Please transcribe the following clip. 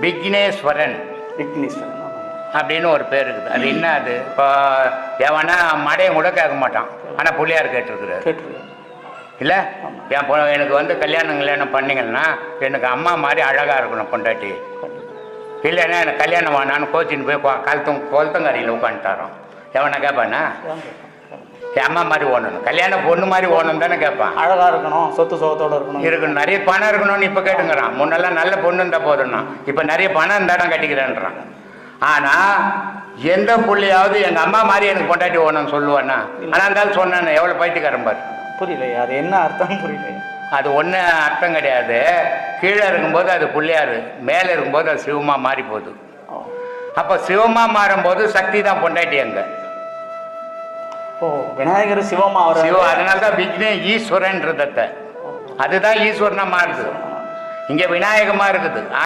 விக்னேஸ்வரன். விக்னேஸ்வரன். அப்படின்னு ஒரு பேர் இருக்குது. அது என்ன அது? இப்போ எவனா மடையும் கூட கேட்க மாட்டான். ஆனால் பிள்ளையார் கேட்டிருக்கிறாரு. இல்லை? என் பொ எனக்கு வந்து கல்யாணம் கல்யாணம் பண்ணீங்கன்னா எனக்கு அம்மா மாதிரி அழகாக இருக்கணும் பொண்டாட்டி. இல்லைன்னா எனக்கு கல்யாணம் வேணான்னு கோச்சின்னு போய் கொ- கழுத்தம் கொளுத்தங்கரையில் உட்காந்துட்டாரோம். எவனை கேட்பானா அம்மா மாதிரி ஓடணும். கல்யாணம் பொண்ணு மாதிரி ஓடணும் தானே கேட்பான். அழகா இருக்கணும் சொத்து சுகத்தோட இருக்கணும். இருக்கணும். நிறைய பணம் இருக்கணும்னு இப்போ கேட்டுங்கிறான். முன்னெல்லாம் நல்ல பொண்ணு இருந்தால் போதும்னா. இப்போ நிறைய பணம் இருந்தால் நான் கட்டிக்கிறேன்றான். ஆனால் எந்த புள்ளையாவது எங்கள் அம்மா மாதிரி எனக்கு பொண்டாட்டி ஓடணும்னு சொல்லுவானா? ஆனால் இருந்தாலும் சொன்னானே எவ்வளோ பைத்தியக்காரன் பாரு. புரியலையே அது என்ன அர்த்தம் புரியலையே. அது ஒன்றும் அர்த்தம் கிடையாது. கீழே இருக்கும்போது அது புள்ளையாரு மேலே இருக்கும்போது அது சிவமா மாறி போகுது. அப்போ சிவமா மாறும்போது சக்தி தான் பொண்டாட்டி அங்கே. ஓ விநாயகர் சிவமா அவர்? சிவம் அதனால தான் விக்னே ஈஸ்வரன்றதத்தை அதுதான் ஈஸ்வரனா மாறுது. இங்கே விநாயகமாக இருக்குது.